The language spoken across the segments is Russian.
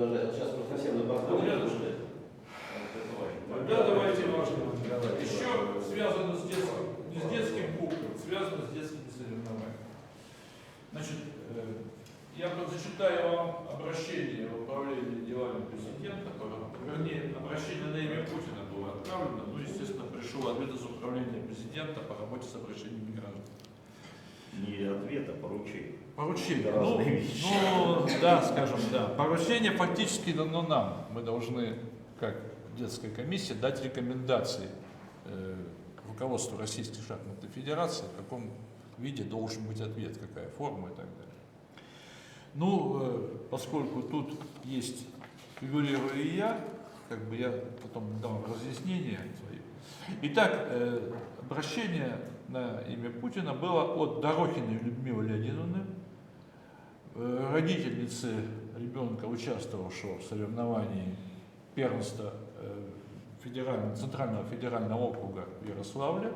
продолжать. Вот сейчас просто совсем на рядышком. Тогда давайте важно. Еще связано с детским, не с детским кубком, связано с детскими соревнованиями. Значит, э, я зачитаю вам обращение в управление делами президента, вернее, обращение на имя Путина было отправлено, ну, естественно, пришел ответ из управления президента по работе с обращениями граждан. Не ответ, а поручение. Поручение. Разные Ну, вещи. ну, да, скажем, да. Поручение фактически дано нам. Мы должны, как детская комиссия, дать рекомендации э, к руководству Российской шахматной федерации, в каком виде должен быть ответ, какая форма и так далее. Ну, э, поскольку тут есть, фигурирую и я, как бы я потом дам разъяснение свои. Итак, э, обращение на имя Путина было от Дорохиной Людмилы Леонидовны, э, родительницы ребенка, участвовавшего в соревновании первенства э, федерального, Центрального федерального округа в Ярославле.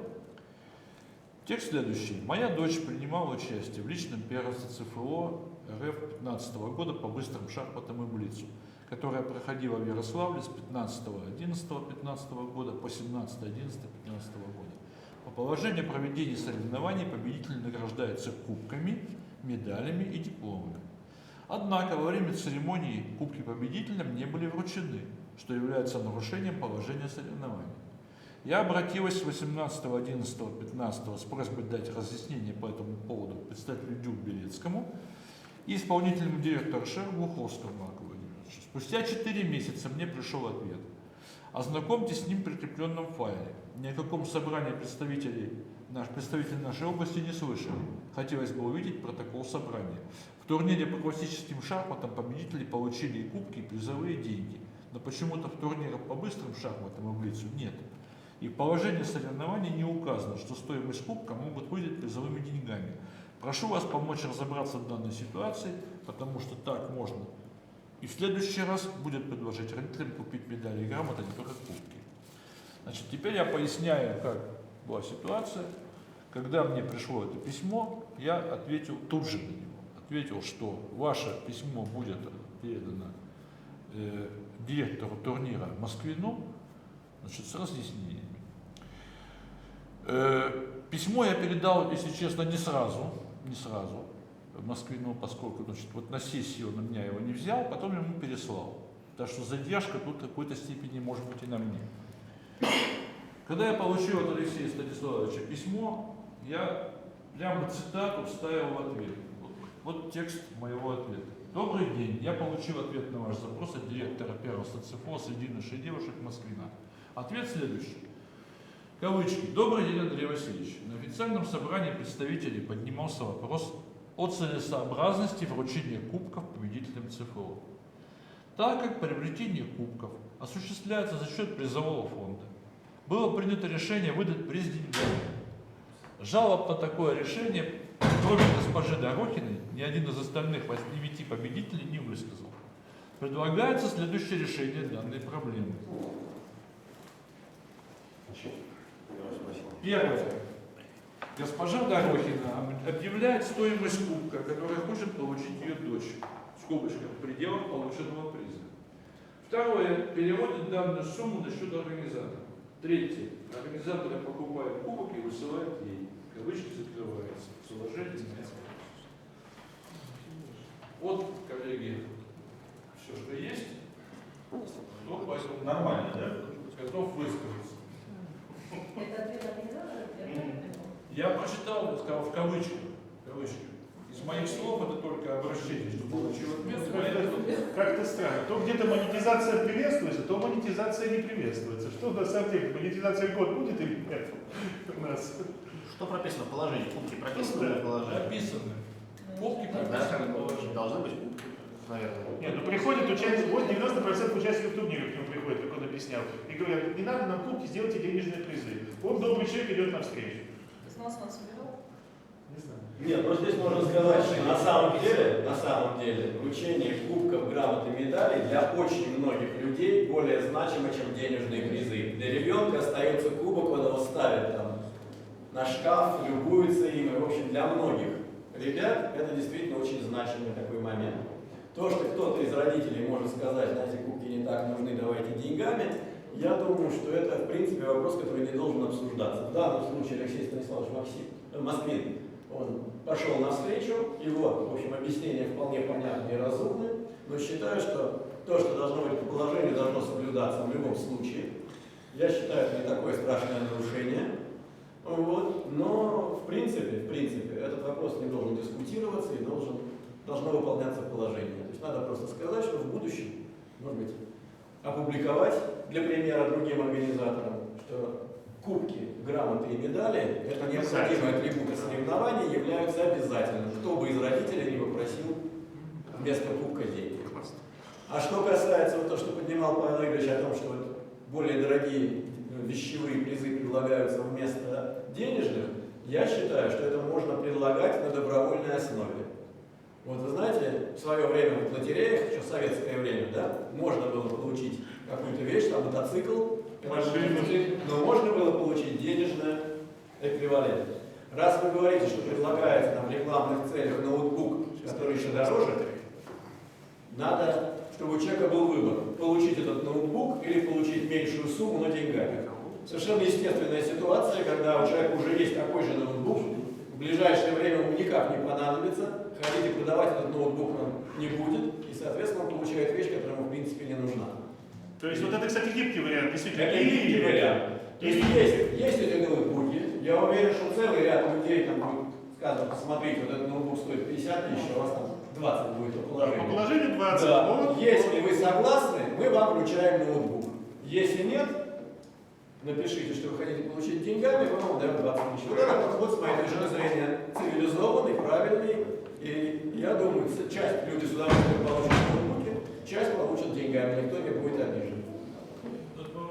Текст следующий. Моя дочь принимала участие в личном первенстве ЦФО РФ 2015 года по быстрым шахматам и блицу, которая проходила в Ярославле с 15.11.15 года по 17.11.15 года. По положению проведения соревнований победитель награждается кубками, медалями и дипломами. Однако во время церемонии кубки победителям не были вручены, что является нарушением положения соревнований. Я обратилась 18.11.15 с просьбой дать разъяснение по этому поводу представителю Дюк Белецкому и исполнительному директору ШЕР Глуховскому Марку Владимировичу. Спустя 4 месяца мне пришел ответ. Ознакомьтесь с ним в прикрепленном файле. Ни о каком собрании представителей, наш, представители нашей области не слышали. Хотелось бы увидеть протокол собрания. В турнире по классическим шахматам победители получили и кубки, и призовые деньги. Но почему-то в турнирах по быстрым шахматам и нет. И в положении соревнований не указано, что стоимость кубка могут выдать призовыми деньгами. Прошу вас помочь разобраться в данной ситуации, потому что так можно. И в следующий раз будет предложить родителям купить медали и грамоты, а не только кубки. Значит, теперь я поясняю, как была ситуация. Когда мне пришло это письмо, я ответил тут же на него. Ответил, что ваше письмо будет передано э, директору турнира Москвину, значит, с разъяснениями. Э, письмо я передал, если честно, не сразу, не сразу Москвину, поскольку значит, вот на сессию он у меня его не взял, потом ему переслал. Так что задержка тут в какой-то степени может быть и на мне. Когда я получил от Алексея Станиславовича письмо, я прямо цитату вставил в ответ. Вот, вот текст моего ответа. Добрый день. Я получил ответ на ваш запрос от директора первенства ЦФО среди наших девушек Москвина. Ответ следующий. Кавычки. Добрый день, Андрей Васильевич. На официальном собрании представителей поднимался вопрос о целесообразности вручения кубков победителям ЦФО. Так как приобретение кубков осуществляется за счет призового фонда, было принято решение выдать приз деньгами. Жалоб на такое решение, кроме госпожи Дорохиной, ни один из остальных 8 победителей не высказал. Предлагается следующее решение данной проблемы. Первое. Госпожа Дорохина объявляет стоимость кубка, который хочет получить ее дочь, в скобочках, в пределах полученного приза. Второе. Переводит данную сумму на счет организатора. Третье. Организаторы покупают кубок и высылают ей. Кавычки закрываются. С уважением. Вот, коллеги, все, что есть. Кто Нормально, да? готов высказаться? Я прочитал, сказал в кавычках. в кавычках. Из моих слов это только обращение, что получил ответ. поэтому- Как-то странно. То где-то монетизация приветствуется, то монетизация не приветствуется. Что на самом деле, монетизация год будет или нет у нас? Что прописано в положении? Кубки прописаны в положении? Кубки Тогда прописаны в положении. должны быть кубки, наверное. Нет, ну приходит участник, вот 90% участников турнира к нему приходит, как он объяснял, и говорят, не надо нам кубки, сделайте денежные призы. Он добрый человек идет навстречу. Не знаю. Нет, ну здесь можно сказать, что на самом деле, на самом деле, вручение кубков, грамот и медалей для очень многих людей более значимо, чем денежные призы. Для ребенка остается кубок, он его ставит там на шкаф, любуется им, и, в общем, для многих ребят это действительно очень значимый такой момент. То, что кто-то из родителей может сказать, знаете, кубки не так нужны, давайте деньгами, я думаю, что это, в принципе, вопрос, который не должен обсуждаться. В данном случае Алексей Станиславович Максим, э, Москвин, он пошел навстречу, его, в общем, объяснение вполне понятны и разумны, но считаю, что то, что должно быть по положению, должно соблюдаться в любом случае. Я считаю, это не такое страшное нарушение. Вот. Но, в принципе, в принципе, этот вопрос не должен дискутироваться и должен, должно выполняться положение. То есть надо просто сказать, что в будущем, может быть, опубликовать для примера другим организаторам, что кубки, грамоты и медали – это необходимые атрибуты соревнований, являются обязательным, кто бы из родителей не попросил вместо кубка денег. А что касается вот то, что поднимал Павел Игоревич о том, что вот более дорогие э, вещевые призы предлагаются вместо денежных, я считаю, что это можно предлагать на добровольной основе. Вот вы знаете, в свое время в лотереях, еще в советское время, да, можно было получить какую-то вещь, там мотоцикл, Машину. но можно было получить денежный эквивалент. Раз вы говорите, что предлагается нам в рекламных целях ноутбук, который еще дороже, надо, чтобы у человека был выбор, получить этот ноутбук или получить меньшую сумму, но деньгами. Совершенно естественная ситуация, когда у человека уже есть такой же ноутбук, в ближайшее время ему никак не понадобится, ходить и продавать этот ноутбук он не будет, и, соответственно, он получает вещь, которая ему, в принципе, не нужна. То есть вот это, кстати, гибкий вариант, действительно. Это Или- гибкий вариант. То есть есть, есть эти ноутбуки, я уверен, что целый ряд людей там будет сказано, посмотрите, вот этот ноутбук стоит 50 тысяч, а у вас там 20 будет по По положению. положению 20. Да. Вот. Если вы согласны, мы вам вручаем ноутбук. Если нет, напишите, что вы хотите получить деньгами, мы вам даем 20 тысяч. Вот это подход, с моей точки зрения, цивилизованный, правильный. И я думаю, часть люди с удовольствием получат ноутбуки, часть получат деньгами. Никто не будет